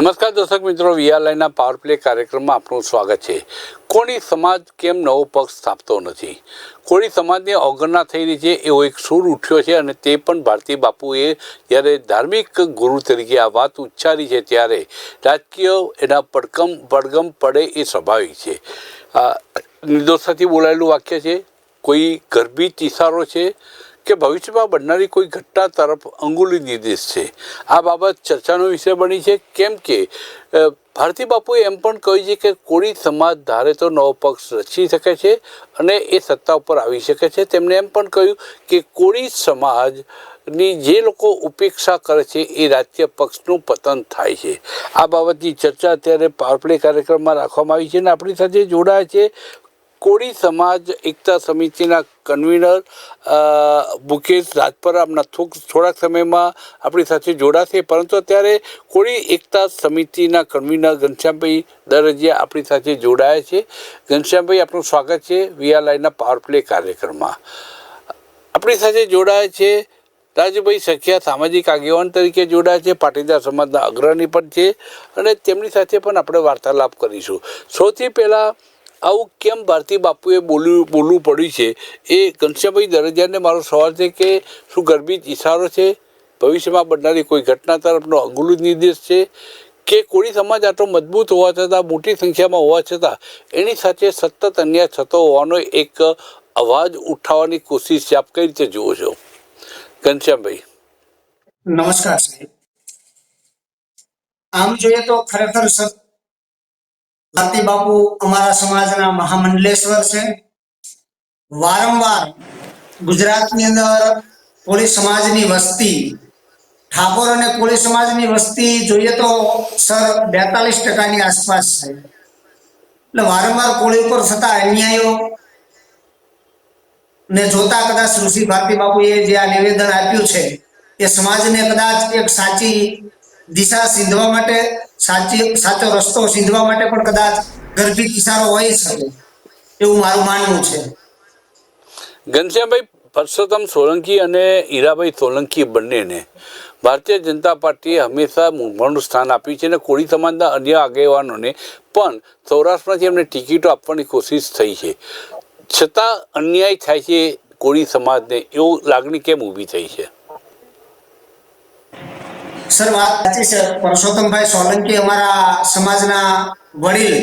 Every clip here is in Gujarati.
નમસ્કાર દર્શક મિત્રો વીઆરલાઈના પાવર પ્લે કાર્યક્રમમાં આપનું સ્વાગત છે. કોળી સમાજ કેમ નવો પક્ષ સ્થાપતો નથી? કોળી સમાજની અવગણના થઈ રહી છે, એવો એક સૂર ઉઠ્યો છે અને તે પણ ભારતીય બાપુએ જ્યારે ધાર્મિક ગુરુ તરીકે આ વાત ઉચ્ચારી છે, ત્યારે રાજકીય એના પડકમ પડગમ પડે એ સ્વાભાવિક છે. આ નિર્દોષતાથી બોલાયેલું વાક્ય છે, કોઈ ગર્ભિત ઇશારો છે કે ભવિષ્યમાં બનનારી કોઈ ઘટના તરફ અંગુલી નિર્દેશ છે. આ બાબત ચર્ચાનો વિષય બની છે. કેમ કે ભારતી બાપુએ એમ પણ કહ્યું છે કે કોળી સમાજ ધારે તો નવો પક્ષ રચી શકે છે અને એ સત્તા ઉપર આવી શકે છે. તેમણે એમ પણ કહ્યું કે કોળી સમાજની જે લોકો ઉપેક્ષા કરે છે એ રાજકીય પક્ષનું પતન થાય છે. આ બાબતની ચર્ચા અત્યારે પાવરપ્લે કાર્યક્રમમાં રાખવામાં આવી છે અને આપણી સાથે જોડાયા છે કોળી સમાજ એકતા સમિતિના કન્વીનર મુકેશ રાજપરા હમણાં થોક, થોડાક સમયમાં આપણી સાથે જોડાશે. પરંતુ અત્યારે કોળી એકતા સમિતિના કન્વીનર ઘનશ્યામભાઈ દરજીયા આપણી સાથે જોડાયા છે. ઘનશ્યામભાઈ, આપનું સ્વાગત છે વીઆરઆઈના પાવર પ્લે કાર્યક્રમમાં. આપણી સાથે જોડાયા છે રાજુભાઈ સખિયા, સામાજિક આગેવાન તરીકે જોડાયા છે, પાટીદાર સમાજના અગ્રણી પણ છે અને તેમની સાથે પણ આપણે વાર્તાલાપ કરીશું. સૌથી પહેલાં આવું કેમ ભારતી બાપુએ બોલ્યું બોલવું પડ્યું છે? એ ઘનશ્યામભાઈ દરજ્જાને મારો સવાલ છે કે શું ગર્ભિત ઇશારો છે? ભવિષ્યમાં બનનારી કોઈ ઘટના તરફનો અંગુલિત નિર્દેશ છે? કે કોળી સમાજ આટલો મજબૂત હોવા છતાં, મોટી સંખ્યામાં હોવા છતાં, એની સાથે સતત અન્યાય થતો હોવાનો એક અવાજ ઉઠાવવાની કોશિશ આપ કઈ રીતે જુઓ છો? ઘનશ્યામભાઈ. નમસ્કાર સાહેબ. આમ જોઈએ તો ખરેખર ભારતી બાપુ અમારા સમાજના મહામંડલેશ્વર છે. વારંવાર ગુજરાતની અંદર કોળી સમાજની વસ્તી, ઠાકોર અને કોળી સમાજની વસ્તી જોઈએ તો સર બેતાલીસ ટકાની આસપાસ છે. એટલે વારંવાર કોળી ઉપર થતા અન્યાયો ને જોતા કદાચ ઋષિ ભારતી બાપુએ જે આ નિવેદન આપ્યું છે, એ સમાજને કદાચ એક સાચી દિશા સીંધવા માટે, સાચી, સાચો રસ્તો સીંધવા માટે પણ કદાચ ગર્ભિત ઇશારો હોય શકે. એવું મારું માનવું છે. ઘનશ્યામભાઈ, પરસોત્તમ સોલંકી અને હીરાભાઈ સોલંકી બંનેને ભારતીય જનતા પાર્ટીએ હંમેશા મૂંઝવણનું સ્થાન આપ્યું છે અને કોળી સમાજના અન્ય આગેવાનોને પણ સૌરાષ્ટ્રમાંથી એમને ટિકિટો આપવાની કોશિશ થઈ છે. છતાં અન્યાય થાય છે કોળી સમાજને. એવું લાગણી કેમ ઊભી થઈ છે? સર, વાત સાચી છે. પરસોત્તમભાઈ સોલંકી અમારા સમાજના વડીલ,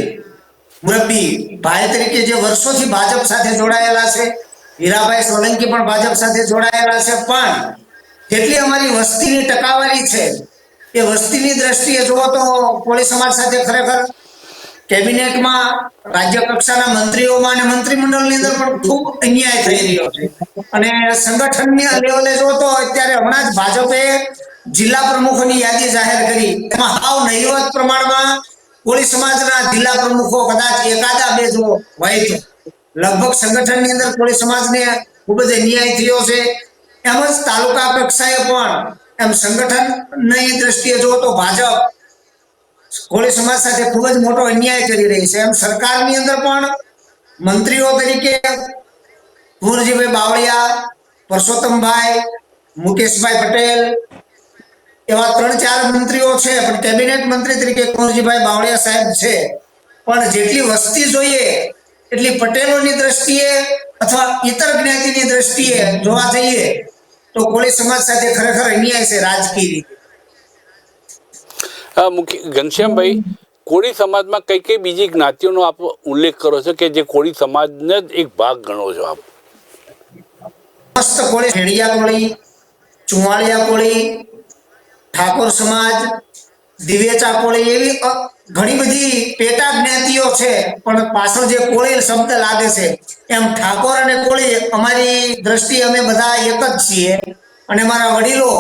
મુરબ્બી, ભાઈ તરીકે જે વર્ષોથી ભાજપ સાથે જોડાયેલા છે, હીરાભાઈ સોલંકી પણ ભાજપ સાથે જોડાયેલા છે, પણ જેટલી અમારી વસ્તીની ટકાવારી છે એ વસ્તીની દ્રષ્ટિએ જુઓ તો કોળી સમાજ સાથે ખરેખર કેબિનેટમાં રાજ્ય કક્ષાના મંત્રીઓમાં અને મંત્રીમંડળની અંદર પણ ખૂબ અન્યાય થઈ રહ્યો છે. અને સંગઠનની લેવલે જો તો અત્યારે હમણાં જ ભાજપે જિલ્લા પ્રમુખોની યાદી જાહેર કરી. એમાં હાવ નહીવત પ્રમાણમાં કોળી સમાજના જિલ્લા પ્રમુખો કદાચ એકાદા બે જો હોય તો. લગભગ સંગઠનની અંદર કોળી સમાજને ખૂબ જ અન્યાય થયો છે. એમ જ તાલુકા કક્ષાએ પણ એમ સંગઠનની દ્રષ્ટિએ જો તો ભાજપ કોળી સમાજ સાથે ખૂબ જ મોટો અન્યાય કરી રહી છે. એમ સરકારની અંદર પણ મંત્રીઓ તરીકે કુંવરજીભાઈ બાવળિયા, પરસોત્તમભાઈ, મુકેશભાઈ પટેલ એવા ત્રણ ચાર મંત્રીઓ છે પણ કેબિનેટ મંત્રી તરીકે કુંવરજીભાઈ બાવળિયા સાહેબ છે. પણ જેટલી વસ્તી જોઈએ એટલી પટેલોની દ્રષ્ટિએ અથવા ઇતર જ્ઞાતિની દ્રષ્ટિએ જોવા જઈએ તો કોળી સમાજ સાથે ખરેખર અન્યાય છે રાજકીય રીતે. મુખ્ય ઘનશ્યામભાઈ કોળી સમાજમાં કઈ કઈ બીજી જ્ઞાતિઓનો આપ ઉલ્લેખ કરો છો કે જે કોળી સમાજને જ એક ભાગ ગણો છો આપ? મસ્ત કોળી ખેડિયા કોળી ચુમાળિયા કોળી ઠાકોર સમાજ દિવેચા કોળી એવી ઘણી બધી પેટા જ્ઞાતિઓ છે, પણ પાછળ જે કોળી શબ્દ લાગે છે, એમ ઠાકોર અને કોળી અમારી દ્રષ્ટિએ અમે બધા એક જ છીએ. અને મારા વડીલો,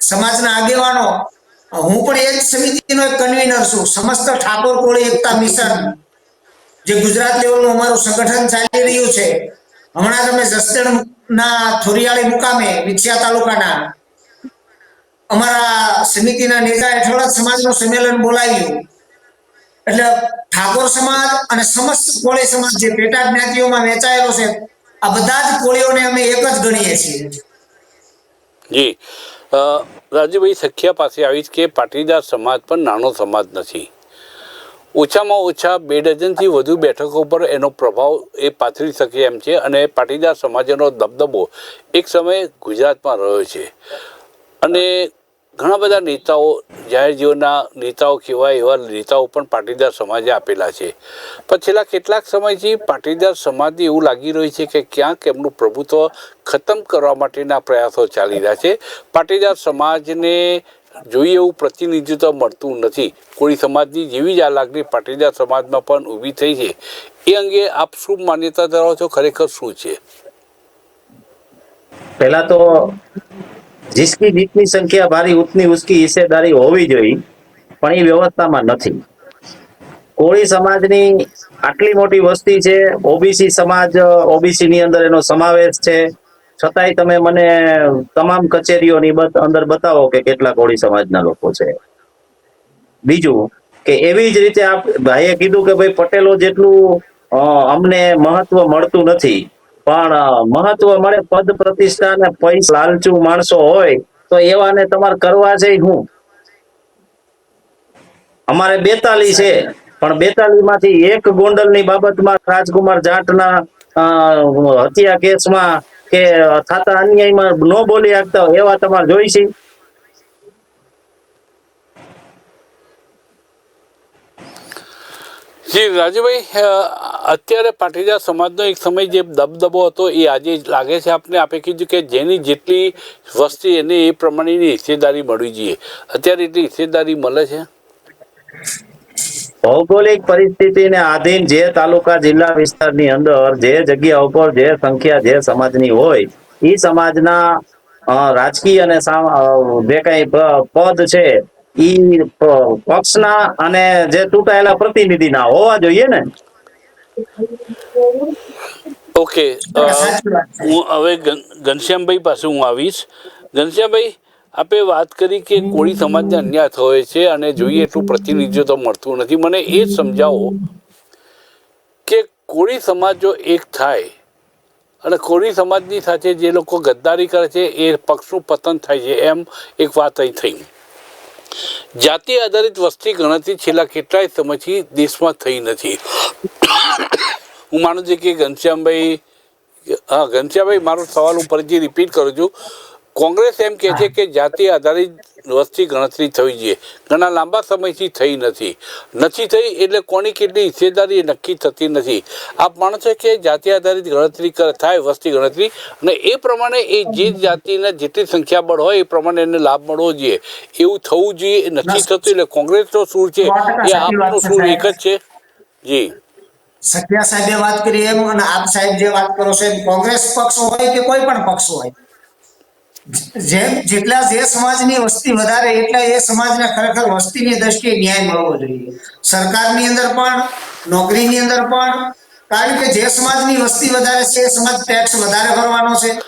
સમાજના આગેવાનો, હું પણ એ જ સમિતિનો એક કન્વીનર છું, સમસ્ત ઠાકોર કોળી એકતા મિશન. જે ગુજરાત લેવલનું અમારું સંગઠન ચાલી રહ્યું છે. હમણાં તમે જસદણના થોરિયાળી મુકામે વિછિયા તાલુકાના અમારા સમિતિના નેતા હેઠળ સમાજનું સંમેલન બોલાવ્યું. એટલે ઠાકોર સમાજ અને સમસ્ત કોળી સમાજ જે પેટા જ્ઞાતિઓમાં વેચાયેલો છે, આ બધા જ કોળીઓને અમે એક જ ગણીએ છીએ. જી. રાજુભાઈ સખિયા પાસે આવી કે પાટીદાર સમાજ પણ નાનો સમાજ નથી. ઓછામાં ઓછા બે ડઝનથી વધુ બેઠકો પર એનો પ્રભાવ એ પાથરી શકે એમ છે અને પાટીદાર સમાજનો દબદબો એક સમયે ગુજરાતમાં રહ્યો છે. અને ઘણા બધા નેતાઓ જાહેર જીવનના નેતાઓ કહેવાય એવા નેતાઓ પણ પાટીદાર સમાજે આપેલા છે. પણ છેલ્લા કેટલાક સમયથી પાટીદાર સમાજને એવું લાગી રહ્યું છે કે ક્યાંક એમનું પ્રભુત્વ ખતમ કરવા માટેના પ્રયાસો ચાલી રહ્યા છે. પાટીદાર સમાજને જોઈએ એવું પ્રતિનિધિત્વ મળતું નથી. કોળી સમાજની જેવી જ આ લાગણી પાટીદાર સમાજમાં પણ ઊભી થઈ છે. એ અંગે આપ શું માન્યતા ધરાવો છો? ખરેખર શું છે? પહેલા તો જીસકી જીતની સંખ્યા ભારી ઉતની ઉસકી હિસ્સેદારી હોવી જોઈએ પણ એ વ્યવસ્થામાં નથી કોળી સમાજની આટલી મોટી વસ્તી છે ઓબીસી સમાજ ઓબીસી ની અંદર એનો સમાવેશ છે। છતાંય તમે મને તમામ કચેરીઓની અંદર બતાવો કે કેટલા કોળી સમાજના લોકો છે। બીજું કે એવી જ રીતે આપ ભાઈએ કીધું કે ભાઈ પટેલો જેટલું અમને મહત્વ મળતું નથી પણ મહત્વ મળે પદ પ્રતિષ્ઠા ને પૈસા લાલચુ માણસો હોય, તો એવાને તમારે કરવા છે હું. અમારે બેતાલી છે, પણ બેતાલી માંથી એક ગોંડલની બાબતમાં રાજકુમાર જાટના હત્યા કેસમાં કે થતા અન્યાયમાં ન બોલી શકતા એવા તમારે જોઈશે. જી, રાજુભાઈ અત્યારે પાટીદાર સમાજનો એક સમય જે દબદબો હતો એ આજે લાગે છે આપને. આપે કીધું કે જેની જેટલી વસ્તી એને એ પ્રમાણેની હિસ્સેદારી મળવી જોઈએ. અત્યારે એટલી હિસ્સેદારી મળે છે? ભૌગોલિક પરિસ્થિતિને આધીન જે તાલુકા, જિલ્લા વિસ્તારની અંદર જે જગ્યા ઉપર જે સંખ્યા, જે સમાજની હોય એ સમાજના રાજકીય અને જે કઈ પદ છે ઈ પક્ષના અને જે ચૂંટાયેલા પ્રતિનિધિના હોવા જોઈએ ને? ઓકે. હું હવે ઘનશ્યામભાઈ પાસે હું આવીશ. ઘનશ્યામભાઈ, આપે વાત કરી કે કોળી સમાજને અન્યાય થયો છે અને જોઈએ એટલું પ્રતિનિધિત્વ મળતું નથી. મને એ સમજાવો કે કોળી સમાજ જો એક થાય અને કોળી સમાજની સાથે જે લોકો ગદ્દારી કરે છે, એ પક્ષનું પતન થાય છે એમ એક વાત અહીં થઈ. જાતિ આધારિત વસ્તી ગણતરી છેલ્લા કેટલાય સમયથી દેશમાં થઈ નથી. હું માનું છું કે ઘનશ્યામભાઈ, હા, ઘનશ્યામભાઈ, મારો સવાલ હું ફરીથી રિપીટ કરું છું. કોંગ્રેસ એમ કહે છે કે જાતિ આધારિત વસ્તી ગણતરી થવી જોઈએ. ઘણા લાંબા સમયથી થઈ નથી. નથી થઈ એટલે કોની કેટલી હિસ્સેદારી નક્કી થતી નથી. આપ માનો છો કે જાતિ આધારિત ગણતરી થાય વસ્તી ગણતરી અને એ પ્રમાણે એ જે જાતિના જેટલી સંખ્યાબળ હોય એ પ્રમાણે એને લાભ મળવો જોઈએ. એવું થવું જોઈએ નથી થતું એટલે કોંગ્રેસનો સૂર છે. એ આપનો સૂર. એક જ છે. જી. સત્યા સાહેબે વાત કરી એમ અને આપ સાહેબ જે વાત કરો છો એમ કોંગ્રેસ પક્ષ હોય કે કોઈ પણ પક્ષ હોય જેમ જેટલા જે સમાજની વસ્તી વધારે, એટલા એ સમાજને ખરેખર વસ્તીની દ્રષ્ટિએ ન્યાય મળવો જોઈએ. સરકારની અંદર પણ, નોકરીની અંદર પણ, કારણ કે જે સમાજની વસ્તી વધારે છે, એ સમાજ ટેક્સ વધારે ભરવાનો છે.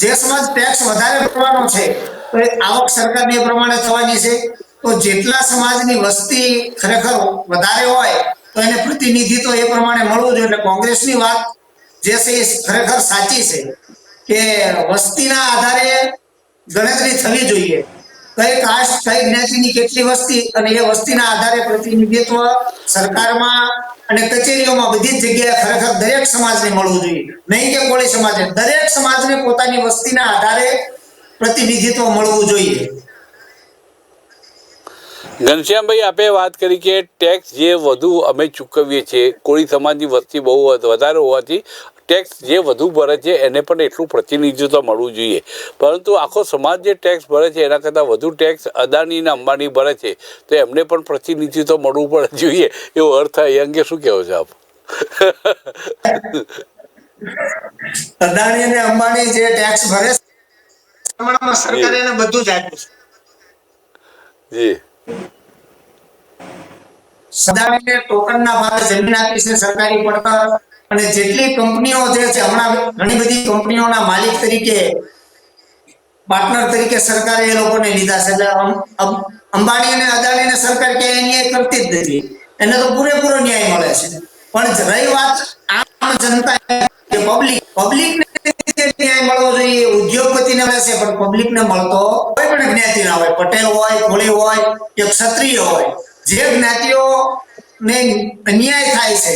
જે સમાજ ટેક્સ વધારે ભરવાનો છે, તો એ આવક સરકારની પ્રમાણે થવાની છે. તો જેટલા સમાજની વસ્તી ખરેખર વધારે હોય, તો એને પ્રતિનિધિત્વ એ પ્રમાણે મળવું જોઈએ. એટલે કોંગ્રેસની વાત જે છે એ ખરેખર સાચી છે કે વસ્તીના આધારે ગણતરી થવી જોઈએ. કઈ કાસ્ટ કઈ જ્ઞાતિની કેટલી વસ્તી અને એ વસ્તીના આધારે પ્રતિનિધિત્વ સરકારમાં અને કચેરીઓમાં બધી જ જગ્યાએ ખરેખર દરેક સમાજને મળવું જોઈએ. નહીં કે કોળી સમાજને. દરેક સમાજને પોતાની વસ્તીના આધારે પ્રતિનિધિત્વ મળવું જોઈએ. ઘનશ્યામભાઈ, આપે વાત કરી કે ટેક્સ જે વધુ અમે ચૂકવીએ છીએ, કોળી સમાજની વસ્તી બહુ વધારે હોવાથી ટેક્સ જે વધુ ભરે છે એને પણ એટલું પ્રતિનિધિત્વ મળવું જોઈએ. પરંતુ આખો સમાજ જે ટેક્સ ભરે છે એના કરતાં વધુ ટેક્સ અદાની અને અંબાણી ભરે છે તો એમને પણ પ્રતિનિધિત્વ મળવું પડે જોઈએ. એવો અર્થ એ અંગે શું કહેવો છો આપ? અદાણી અને અંબાણી જે ટેક્સ ભરે છે સરકારે એને બધું જ આપ્યું છે. જી. સદાણીને ટોકનના ભાવે જમીન આપી છે સરકારી પડતર અને જેટલી કંપનીઓ જે છે, હમણાં ઘણી બધી કંપનીઓના માલિક તરીકે પાર્ટનર તરીકે સરકારે એ લોકોને લીધા છે. એટલે અંબાણી અને અદાણીને સરકાર ક્યાંય ન્યાય કરતી જ નથી. એને તો પૂરેપૂરો ન્યાય મળે છે. પણ રહી વાત આમ જનતા કે પબ્લિક પબ્લિકને ન્યાય મળવો જોઈએ ઉદ્યોગપતિ ઉદ્યોગપતિને મળે છે, પણ પબ્લિકને મળતો કોઈ પણ પણ જ્ઞાતિના હોય. પટેલ હોય, કોળી હોય, કે ક્ષત્રિય હોય, જે જ્ઞાતિઓ ને અન્યાય થાય છે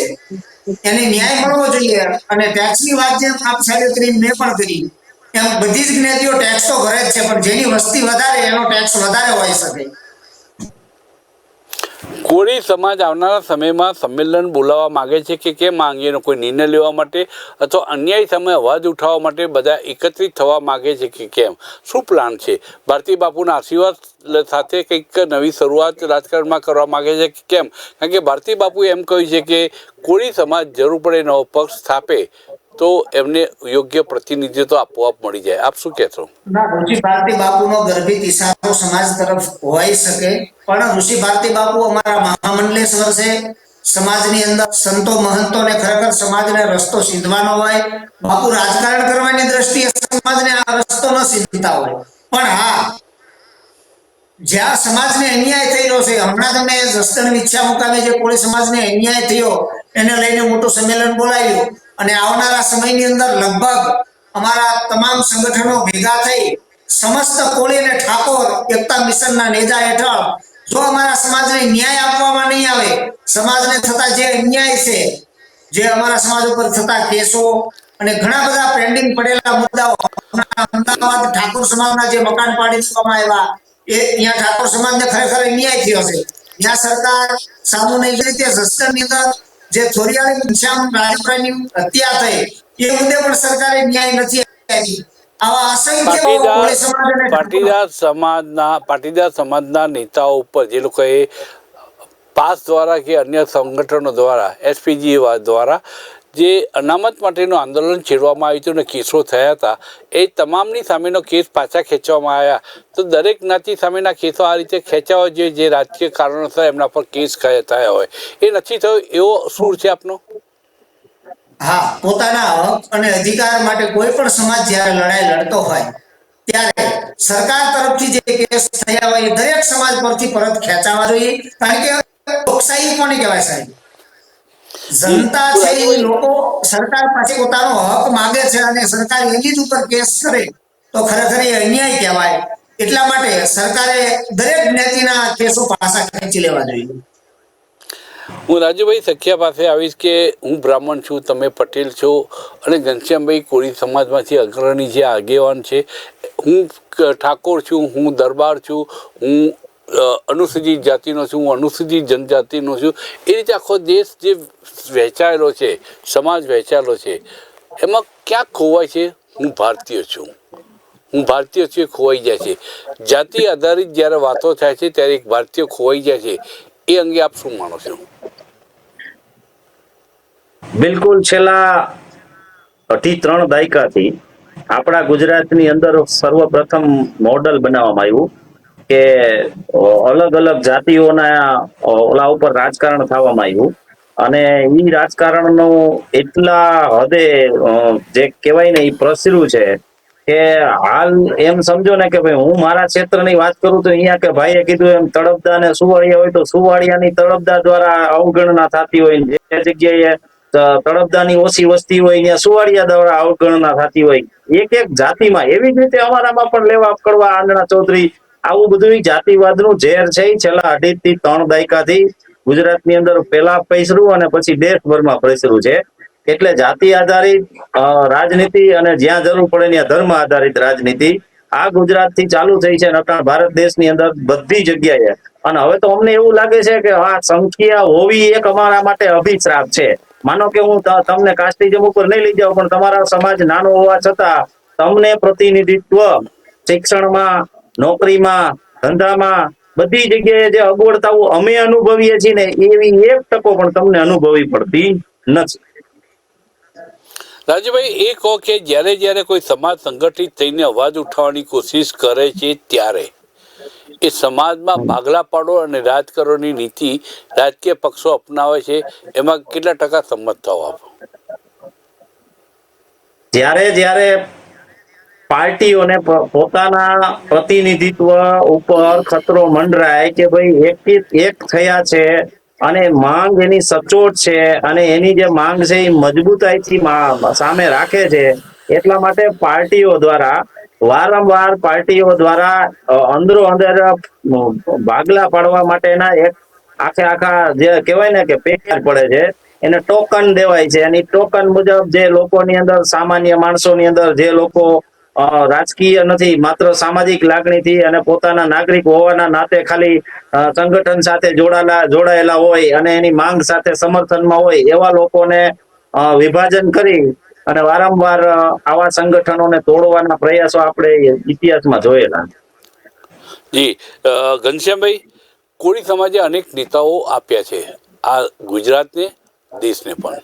એને ન્યાય મળવો જોઈએ. અને ટેક્સની વાત જેમ આપ સાહેબે મેં પણ કરી, એમ બધી જ જ્ઞાતિઓ ટેક્સ તો ભરે જ છે, પણ જેની વસ્તી વધારે એનો ટેક્સ વધારે હોઈ શકે. કોળી સમાજ આવનારા સમયમાં સંમેલન બોલાવવા માગે છે કે કેમ આ અંગેનો કોઈ નિર્ણય લેવા માટે અથવા અન્યાય સામે અવાજ ઉઠાવવા માટે બધા એકત્રિત થવા માગે છે કે કેમ? શું પ્લાન છે? ભારતીય બાપુના આશીર્વાદ સાથે કંઈક નવી શરૂઆત રાજકારણમાં કરવા માગે છે કે કેમ? કારણ કે ભારતીય બાપુએ એમ કહ્યું છે કે કોળી સમાજ જરૂર પડે નવો પક્ષ સ્થાપે. તો એમને યોગ્ય પ્રતિનિધિત્વ આપોઆપ મળી જાય. આપ શું કહેશો? ના, ઋષિ ભારતી બાપુનો ગર્ભિત ઈશારો સમાજ તરફ હોઈ શકે, પણ ઋષિ ભારતી બાપુ અમારા મહામંડલેશ્વર છે. સમાજની અંદર સંતો મહંતોને ખરેખર સમાજને રસ્તો સીધવાનો હોય. બાપુ રાજકારણ કરવાની દ્રષ્ટિએ સમાજને આ રસ્તો ન સીધતા હોય. પણ હા, જ્યાં સમાજને અન્યાય થઈ રહ્યો છે, હમણાં તમે જસદણ વિછા મુકામે જે કોળી સમાજને અન્યાય થયો, એને લઈને મોટું સંમેલન બોલાવ્યું. અને આવનારા સમયની અંદર લગભગ અમારા તમામ સંગઠનો ભેગા થઈ સમસ્ત કોળી અને ઠાકોર એકતા મિશનના નેજા હેઠળ જો અમારા સમાજને ન્યાય આપવામાં નહીં આવે, સમાજને થતા જે અન્યાય છે, જે અમારા સમાજ ઉપર થતા કેસો અને ઘણા બધા પેન્ડિંગ પડેલા મુદ્દાઓ અમદાવાદ ઠાકોર સમાજના જે મકાન પાડી દેવામાં આવ્યા, એ અહીંયા ઠાકોર સમાજને ખરેખર અન્યાય થયો છે. ત્યાં સરકાર સામૂહિક રીતે જસદણની અંદર જે થોરિયાળી ઘનશ્યામ રાજપરાની હત્યા થઈ એ મુદ્દે પણ સરકારે ન્યાય નથી આપી પાટીદાર સમાજના પાટીદાર સમાજના નેતાઓ ઉપર જે લોકોએ પાસ દ્વારા કે અન્ય સંગઠનો દ્વારા એસપીજી દ્વારા જે અનામત માટેનું આંદોલન છેડવામાં આવ્યું હતું અને કેસો થયા હતા, એ તમામની સામેનો કેસ પાછા ખેંચવામાં આવ્યા. તો દરેક જ્ઞાતિ સામેના કેસો આ રીતે ખેંચાવા જોઈએ જે રાજકીય કારણોસર એમના પર કેસ થયા હોય. એ નથી થયો, એવો સૂર છે આપનો? હા, પોતાના હક અને અધિકાર માટે કોઈ પણ સમાજ જ્યારે લડાઈ લડતો હોય, ત્યારે સરકાર તરફથી જે કેસ થયા હોય દરેક સમાજ પરથી પરત ખેંચાવા જોઈએ. કારણ કે લોકશાહી કોને કહેવાય સાહેબ? જનતા છે એ લોકો સરકાર પાસે પોતાનો હક માંગે છે અને સરકાર એની જ ઉપર કેસ કરે તો ખરેખર એ અન્યાય કહેવાય. એટલા માટે સરકારે દરેક જ્ઞાતિના કેસો પાછા ખેંચી લેવા જોઈએ. હું રાજુભાઈ સખિયા પાસે આવીશ કે હું બ્રાહ્મણ છું તમે પટેલ છો અને ઘનશ્યામભાઈ કોળી સમાજમાંથી અગ્રણી જે આગેવાન છે હું ઠાકોર છું હું દરબાર છું હું અનુસૂચિત જાતિનો છું, હું અનુસૂચિત જનજાતિનો છું. એ રીતે આખો દેશ જે વહેંચાયેલો છે, સમાજ વહેંચાયેલો છે, એમાં ક્યાં ખોવાય છે? હું ભારતીય છું. હું ભારતીય છું એ ખોવાઈ જાય છે. જાતિ આધારિત જ્યારે વાતો થાય છે, ત્યારે એક ભારતીય ખોવાઈ જાય છે. એ અંગે આપ શું માનો છો? બિલકુલ છેલ્લા અઢી ત્રણ દાયકાથી આપણા ગુજરાતની અંદર સર્વપ્રથમ મોડલ બનાવવામાં આવ્યું. કે અલગ અલગ જાતિઓના ઓલા ઉપર રાજકારણ થવામાં આવ્યું. અને એ રાજકારણનો એટલા હદે જે કહેવાય ને એ પ્રસર્યું છે કે હાલ એમ સમજો ને કે ભાઈ હું મારા ક્ષેત્રની વાત કરું તો અહીંયા કે ભાઈએ કીધું એમ તળપદા ને સુવાળિયા હોય તો સુવાળિયાની તળપદા દ્વારા અવગણના થતી હોય જે જગ્યાએ તડપદાની ઓછી વસ્તી હોય ત્યાં સુવાળિયા દ્વારા અવગણના થતી હોય. એક એક જાતિમાં એવી જ રીતે અમારામાં પણ લેવા કરવા આંગણા ચૌધરી આવું બધું જાતિવાદનું ઝેર છે. છેલ્લા અઢી થી ત્રણ દાયકાથી ગુજરાતની અંદર પેલા પૈસરું અને પછી દેશભરમાં પૈસરું છે. એટલે જાતિ આધારિત રાજનીતિ અને જ્યાં જરૂર પડે ત્યાં ધર્મ આધારિત રાજનીતિ આ ગુજરાતથી ચાલુ થઈ છે ભારત દેશની અંદર બધી જગ્યાએ. અને હવે તો અમને એવું લાગે છે કે આ સંખ્યા હોવી એક અમારા માટે અભિશ્રાપ છે. માનો કે હું તમને કાસ્ટિઝમ ઉપર નહીં લઈ જાઉં, પણ તમારા સમાજ નાનો હોવા છતાં તમને પ્રતિનિધિત્વ શિક્ષણમાં નોકરીમાં ધંધામાં બધી જગ્યાએ જે અગવડતાઓ અમે અનુભવીએ છીએ ને એવી એક તકો પણ તમને અનુભવી પડતી નથી. રાજુભાઈ એ કહો કે જ્યારે જ્યારે કોઈ સમાજ સંગઠિત થઈને અવાજ ઉઠાવવાની કોશિશ કરે છે ત્યારે એ સમાજમાં ભાગલા પાડો અને રાજકારણની નીતિ રાજકીય પક્ષો અપનાવે છે એમાં કેટલા ટકા સંમત થાવ આપ? જ્યારે જ્યારે પાર્ટીઓને પોતાના પ્રતિનિધિત્વ ઉપર ખતરો મંડરાય કે ભાઈ એક એક થયા છે અને માંગ એની સચોટ છે અને એની જે માંગ છે એ મજબૂતાઈથી સામે રાખે છે, એટલા માટે પાર્ટીઓ દ્વારા, વારંવાર પાર્ટીઓ દ્વારા અંદરો અંદર ભાગલા પાડવા માટેના એક આખે આખા જે કહેવાય ને કે પેકેજ પડે છે, એને ટોકન દેવાય છે. અને ટોકન મુજબ જે લોકોની અંદર, સામાન્ય માણસોની અંદર જે લોકો રાજકીય નથી, માત્ર સામાજિક લાગણીથી અને પોતાના નાગરિક હોવાના નાતે ખાલી સંગઠન સાથે જોડાયેલા જોડાયેલા હોય અને એની માંગ સાથે સમર્થનમાં હોય એવા લોકોને વિભાજન કરી અને વારંવાર આવા સંગઠનોને તોડવાના પ્રયાસો આપણે ઇતિહાસમાં જોયેલા. જી ઘનશ્યામભાઈ, કોળી સમાજે અનેક નેતાઓ આપ્યા છે, આ ગુજરાતને, દેશને પણ.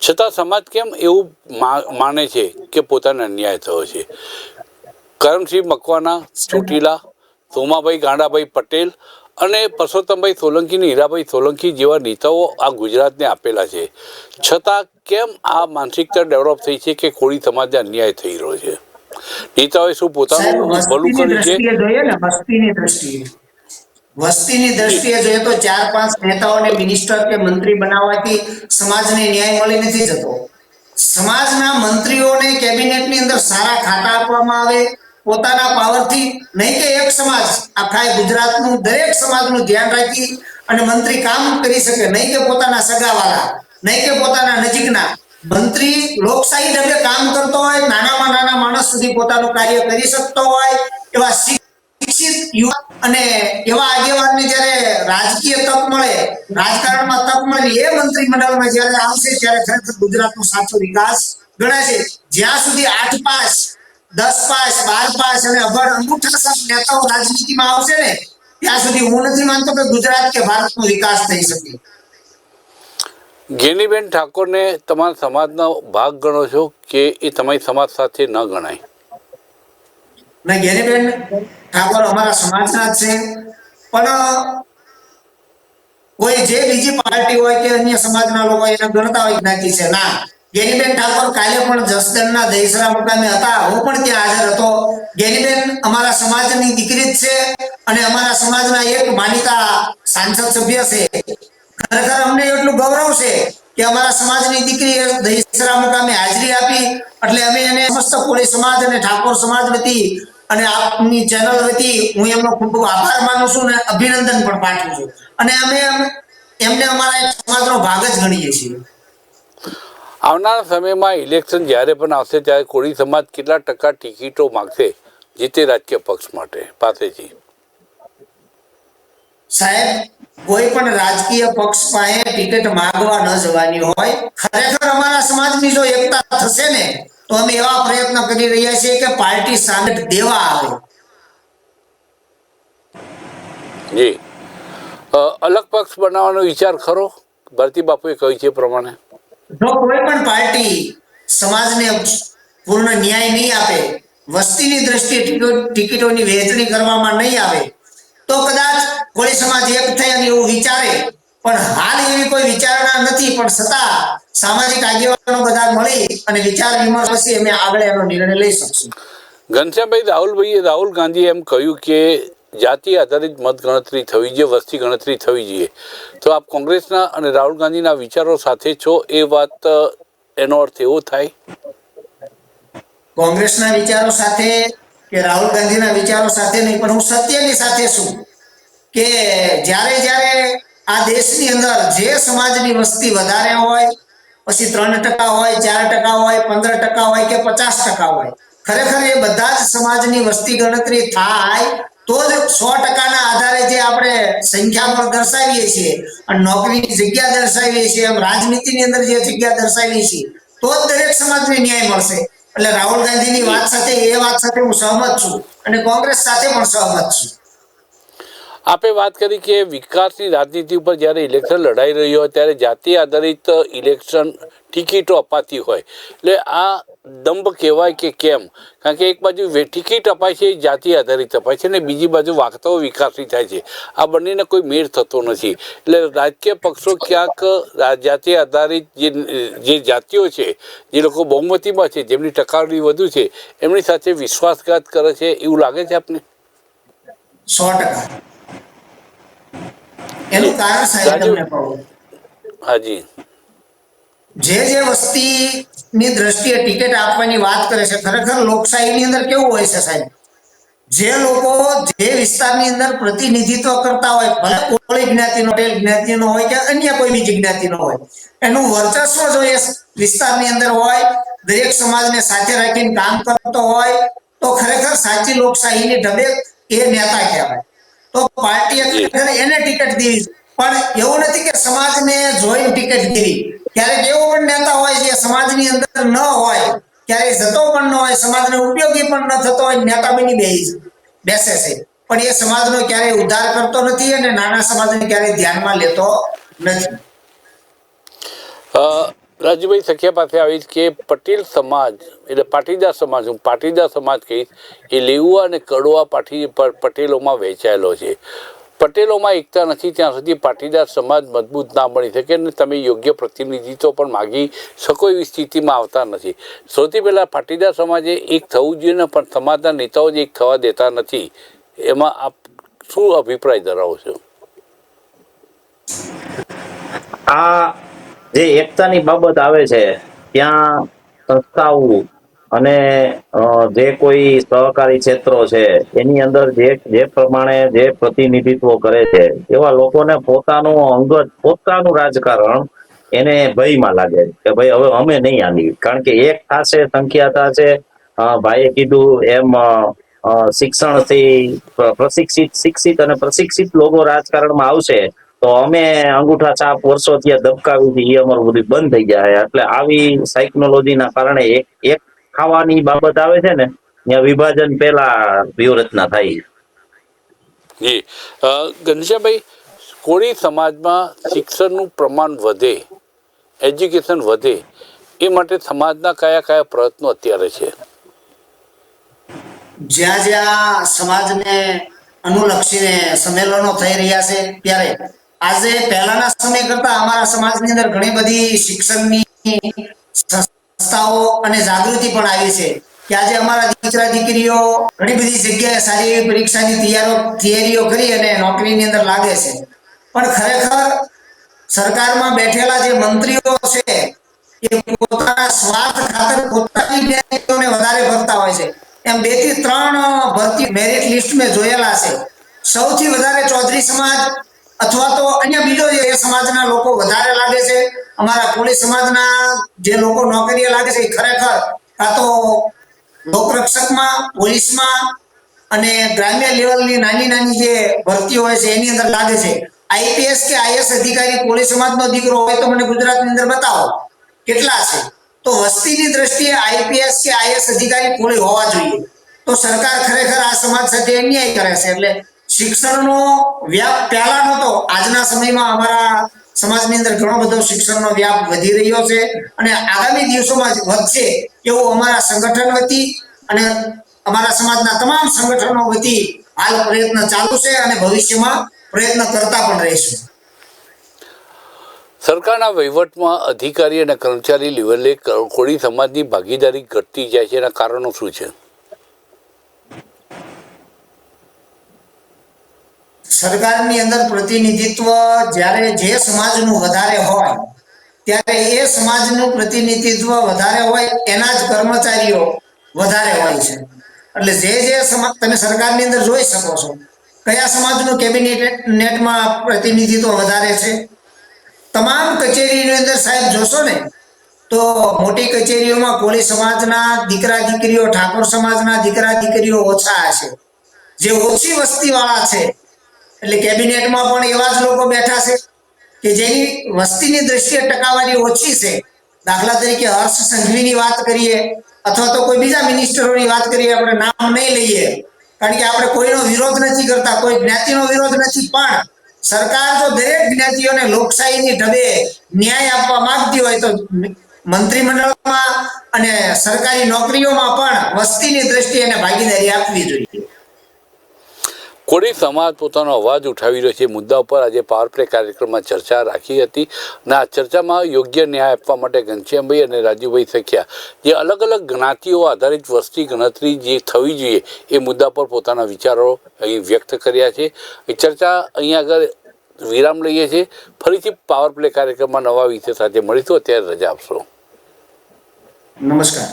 છતાં સમાજ કેમ એવું માને છે કે પોતાને અન્યાય થયો છે? કરમસિંહ મકવાના ચોટીલા સોમાભાઈ ગાંડાભાઈ પટેલ અને પરસોત્તમભાઈ સોલંકી અને હીરાભાઈ સોલંકી જેવા નેતાઓ આ ગુજરાતને આપેલા છે. છતાં કેમ આ માનસિકતા ડેવલપ થઈ છે કે કોળી સમાજને અન્યાય થઈ રહ્યો છે? નેતાઓએ શું પોતાનું ભલું કર્યું છે? વસ્તીની દ્રષ્ટિએ જોઈએ તો ચાર પાંચ નેતાઓને મિનિસ્ટર કે મંત્રી બનાવવાથી સમાજને ન્યાય મળી નથી જતો. સમાજના મંત્રીઓને કેબિનેટની અંદર સારા ખાતા આપવામાં આવે, પોતાના પાવરથી, નહીં કે એક સમાજ આખા ગુજરાતનું દરેક સમાજનું ધ્યાન રાખી અને મંત્રી કામ કરી શકે, નહીં કે પોતાના સગાવાળા નહીં કે પોતાના નજીકના. મંત્રી લોકશાહી ઢબે કામ કરતો હોય, નાનામાં નાના માણસ સુધી પોતાનું કાર્ય કરી શકતો હોય, એવા યુવા અને એવા આગેવાનને જ્યારે રાજકીય તક મળે, રાજકારણમાં તક મળે એ મંત્રીમંડળમાં જ્યારે આવશે, ત્યારે ખરેખર ગુજરાતનો સાચો વિકાસ ગણાશે. જ્યાં સુધી આઠ પાસ દસ પાસ બાર પાસ અને અભર અંગૂઠા નેતાઓ રાજનીતિમાં આવશે ને, ત્યાં સુધી હું નથી માનતો કે ગુજરાત કે ભારતનો વિકાસ થઈ શકે. ગેનીબેન ઠાકોરને તમારા સમાજનો ભાગ ગણો છો કે એ તમારી સમાજ સાથે ન ગણાય? ને ગેરીબેન ઠાકોર અમારા સમાજના છે. પણ, કોઈ જે બીજી પાર્ટી હોય કે અન્ય સમાજના લોકો એને ગણતા હોય નાખી છે. ના ગેરીબેન ઠાકોર કાલે પણ જસદણના દહીસરા મુકામે હતા. હું પણ ત્યાં હાજર હતો. ગેરીબેન અમારા સમાજની દીકરી જ છે અને અમારા સમાજના એક માનીતા સાંસદ સભ્ય છે. ખરેખર અમને એટલું ગૌરવ છે કે અમારા સમાજની દીકરીએ દહીસરા મુકામે હાજરી આપી. એટલે અમે એને સમસ્ત કોળી સમાજ અને ઠાકોર સમાજ વતી અને આપની ચેનલ વતી હું એમનો ખૂબ ખૂબ આભાર માનું છું અને અભિનંદન પણ પાઠવું છું. અને અમે એમને અમારા સમાજનો ભાગ જ ગણીએ છીએ. આવનારા સમયમાં ઇલેક્શન જ્યારે પણ આવશે ત્યારે કોળી સમાજ કેટલા ટકા ટિકિટો માગશે જે તે રાજકીય પક્ષ માટે? પાસેથી. સાહેબ કોઈ પણ રાજકીય પક્ષ પાસે ટિકિટ માંગવા ન જવાની હોય ખરેખર અમારા સમાજની જો એકતા થશે ને તો અમે એવા પ્રયત્ન કરી રહ્યા છીએ કે પાર્ટી સામે દેવા આવે. જી. અલગ પક્ષ બનાવવાનો વિચાર ખરો? ભારતી બાપુએ કહ્યું છે પ્રમાણે. જો કોઈ પણ પાર્ટી સમાજને પૂર્ણ ન્યાય નહીં આપે વસ્તીની દ્રષ્ટિએ ટિકિટોની વહેંચણી કરવામાં નહીં આવે તો કદાચ કોળી સમાજ એક થઈ અને એવું વિચારે. પણ હાલ એવી કોઈ વિચારણા નથી પણ છતાં સામાજિક આગેવાનો બધા મળી અને વિચાર વિમર્શ પછી અમે આગળ એનો નિર્ણય લઈ શકશું. ઘનશ્યામભાઈ રાહુલભાઈએ રાહુલ ગાંધીએ એમ કહ્યું કે જાતિ આધારિત મત ગણતરી થવી જોઈએ વસ્તી ગણતરી થવી જોઈએ. તો આપ કોંગ્રેસના અને રાહુલ ગાંધીના વિચારો સાથે છો એ વાત એનો અર્થ એવો થાય? કોંગ્રેસના વિચારો સાથે કે રાહુલ ગાંધીના વિચારો સાથે નહીં પણ હું સત્યની સાથે છું કે જ્યારે જ્યારે આ દેશની અંદર જે સમાજની વસ્તી વધારે હોય પછી ત્રણ ટકા હોય, ચાર ટકા હોય, પંદર ટકા હોય કે પચાસ ટકા હોય. ખરેખર એ બધા જ સમાજની વસ્તી ગણતરી થાય તો જ સો ટકાના આધારે જે આપણે સંખ્યા પણ દર્શાવીએ છીએ, અને નોકરીની જગ્યા દર્શાવીએ છીએ, એમ રાજનીતિની અંદર જે જગ્યા દર્શાવીએ છીએ, તો જ દરેક સમાજને ન્યાય મળશે. એટલે રાહુલ ગાંધીની વાત સાથે એ વાત સાથે હું સહમત છું, અને કોંગ્રેસ સાથે પણ સહમત છું. આપે વાત કરી કે વિકાસની રાજનીતિ ઉપર જ્યારે ઇલેક્શન લડાઈ રહ્યું હોય, ત્યારે જાતિ આધારિત ઇલેક્શન ટિકિટો અપાતી હોય. એટલે આ દંભ કહેવાય કે કેમ? કારણ કે એક બાજુ ટિકિટ અપાય છે જાતિ આધારિત અપાય છે અને બીજી બાજુ વાર્તાઓ વિકાસની થાય છે. આ બંનેને કોઈ મેળ થતો નથી. એટલે રાજકીય પક્ષો ક્યાંક જાતિ આધારિત જે જે જાતિઓ છે, જે લોકો બહુમતીમાં છે, જેમની ટકાવારી વધુ છે, એમની સાથે વિશ્વાસઘાત કરે છે, એવું લાગે છે આપને? સો ટકા. એનું કારણ સાહેબ તમને કહું. હાજી. જે જે વસ્તી ની દ્રષ્ટિએ ટિકિટ આપવાની વાત કરે છે ખરેખર લોકશાહીની અંદર કેવું હોય છે સાહેબ? જે લોકો જે વિસ્તારની અંદર પ્રતિનિધિત્વ કરતા હોય ભલે કોળી જ્ઞાતિનો પટેલ જ્ઞાતિનો હોય કે અન્ય કોઈ બીજી જ્ઞાતિનો હોય એનું વર્ચસ્વ જો એ વિસ્તારની અંદર હોય દરેક સમાજને સાથે રાખીને કામ કરતો હોય તો ખરેખર સાચી લોકશાહીની ઢબે એ નેતા કહેવાય. તો પાર્ટી એને ટિકિટ દેવી પણ એવું નથી કે સમાજને જોઈને ટિકિટ દેવી ક્યારેક એવો પણ નેતા હોય જે સમાજની અંદર ન હોય ક્યારેય જતો પણ ન હોય સમાજને ઉપયોગી પણ ન થતો હોય નેતા બની બેસી બેસે છે. પણ એ સમાજનો ક્યારેય ઉદ્ધાર કરતો નથી અને નાના સમાજને ક્યારેય ધ્યાનમાં લેતો નથી. અ, રાજુભાઈ સખિયા પાસે આવીશ કે પટેલ સમાજ, એટલે પાટીદાર સમાજ, હું પાટીદાર સમાજ કહીશ, એ લેઉવા અને કડવા પાટી પટેલોમાં વહેંચાયેલો છે. પટેલોમાં એકતા નથી, ત્યાં સુધી પાટીદાર સમાજ મજબૂત ના બની શકે અને તમે યોગ્ય પ્રતિનિધિત્વ પણ માગી શકો એવી સ્થિતિમાં આવતા નથી. સૌથી પહેલાં પાટીદાર સમાજે એક થવું જોઈએ ને પણ સમાજના નેતાઓ જ એક થવા દેતા નથી. એમાં આપ શું અભિપ્રાય ધરાવો છો? આ જે એકતાની બાબત આવે છે, ત્યાં સંસ્થાઓ અને જે કોઈ સહકારી ક્ષેત્રો છે, એની અંદર જે જે પ્રમાણે જે પ્રતિનિધિત્વ કરે છે, એવા લોકોને પોતાનું અંગત પોતાનું રાજકારણ એને ભયમાં લાગે કે ભાઈ હવે અમે નહીં આની કારણ કે એક થશે, સંખ્યા થશે ભાઈએ કીધું એમ શિક્ષણથી પ્રશિક્ષિત, શિક્ષિત અને પ્રશિક્ષિત લોકો રાજકારણમાં આવશે તો અમે અંગૂઠા છાપ વર્ષો ત્યાં દબકાવી હતી એ અમારું બધું બંધ થઈ જાય એટલે આવી સાયકનોલોજીના કારણે એક એક ખાવાની બાબત આવે છે ને ત્યાં વિભાજન પહેલા વ્યૂહરચના થાય જી. ગંધીશાભાઈ કોળી સમાજમાં શિક્ષણનું પ્રમાણ વધે એજ્યુકેશન વધે એ માટે સમાજના કયા કયા પ્રયત્નો અત્યારે છે? જ્યાં જ્યાં સમાજને અનુલક્ષીને સંમેલનો થઈ રહ્યા છે ત્યારે આજે પહેલાના સમય કરતા અમારા સમાજની અંદર ઘણી બધી શિક્ષણની સંસ્થાઓ અને જાગૃતિ પણ આવી છે કે આજે અમારા દીકરા દીકરીઓ ઘણી બધી જગ્યાએ સારી એવી પરીક્ષાની તૈયારો તૈયારીઓ કરી અને નોકરીની અંદર લાગે છે. પણ ખરેખર સરકારમાં બેઠેલા જે મંત્રીઓ છે એ પોતાના સ્વાર્થ ખાતર પોતાની જ્ઞાતિઓને વધારે ભરતા હોય છે. એમ બેથી ત્રણ ભરતી મેરિટ લિસ્ટ મેં જોયેલા છે. સૌથી વધારે ચૌધરી સમાજ અથવા તો અન્ય બીજો એ સમાજના લોકો વધારે લાગે છે, અમારા પોલીસ સમાજના જે લોકો નોકરીએ લાગે છે એ ખરેખર કાં તો લોકરક્ષકમાં પોલીસમાં અને ગ્રામ્ય લેવલની નાની નાની જે ભરતી હોય છે એની અંદર લાગે છે. આઈપીએસ કે આઈએસ અધિકારી કોળી સમાજનો દીકરો હોય તો મને ગુજરાતની અંદર બતાવો, કેટલા છે? તો વસ્તીની દ્રષ્ટિએ આઈપીએસ કે આઈએસ અધિકારી કોળી હોવા જોઈએ. તો સરકાર ખરેખર આ સમાજ સાથે અન્યાય કરે છે, એટલે શિક્ષણનો વ્યાપ પહેલા નહોતો. આજના સમયમાં અમારા સમાજની અંદર ઘણો બધો શિક્ષણનો વ્યાપ વધી રહ્યો છે અને આગામી દિવસોમાં વધશે એવું અમારા સંગઠન વતી અને અમારા સમાજના તમામ સંગઠનો વતી હાલ પ્રયત્ન ચાલુ છે અને ભવિષ્યમાં પ્રયત્ન કરતા પણ રહીશું. સરકારના વહીવટમાં અધિકારી અને કર્મચારી લેવલે કોળી સમાજની ભાગીદારી ઘટતી જાય છે એના કારણો શું છે? સરકારની અંદર પ્રતિનિધિત્વ જ્યારે જે સમાજનું વધારે હોય, ત્યારે એ સમાજનું પ્રતિનિધિત્વ વધારે હોય, એના જ કર્મચારીઓ વધારે હોય છે. એટલે જે જે સમાજ તમે સરકારની અંદર જોઈ શકો છો, કયા સમાજનું કેબિનેટ નેટમાં પ્રતિનિધિત્વ વધારે છે? તમામ કચેરીની અંદર સાહેબ જોશો ને, તો મોટી કચેરીઓમાં કોળી સમાજના દીકરા દીકરીઓ, ઠાકોર સમાજના દીકરા દીકરીઓ ઓછા હશે. જે ઓછી વસ્તીવાળા છે એટલે કેબિનેટમાં પણ એવા જ લોકો બેઠા છે કે જેની વસ્તીની દ્રષ્ટિએ ટકાવારી ઓછી છે. દાખલા તરીકે હર્ષ સંઘવીની વાત કરીએ અથવા તો કોઈ બીજા મિનિસ્ટરોની વાત કરીએ, આપણે નામ નહીં લઈએ. કારણ કે આપણે કોઈનો વિરોધ નથી કરતા, કોઈ જ્ઞાતિનો વિરોધ નથી. પણ સરકાર જો દરેક જ્ઞાતિઓને લોકશાહીની ઢબે ન્યાય આપવા માંગતી હોય તો મંત્રીમંડળમાં અને સરકારી નોકરીઓમાં પણ વસ્તીની દ્રષ્ટિએ એને ભાગીદારી આપવી જોઈએ. કોળી સમાજ પોતાનો અવાજ ઉઠાવી રહ્યો છે. મુદ્દા ઉપર આજે પાવર પ્લે કાર્યક્રમમાં ચર્ચા રાખી હતી. અને આ ચર્ચામાં યોગ્ય ન્યાય આપવા માટે ઘનશ્યામભાઈ અને રાજુભાઈ સખ્યા જે અલગ અલગ જ્ઞાતિઓ આધારિત વસ્તી ગણતરી જે થવી જોઈએ, એ મુદ્દા પર પોતાના વિચારો અહીં વ્યક્ત કર્યા છે. એ ચર્ચા અહીંયા આગળ વિરામ લઈએ છીએ. ફરીથી પાવર પ્લે કાર્યક્રમમાં નવા વિષય સાથે મળીશું. અત્યારે રજા આપશો. નમસ્કાર.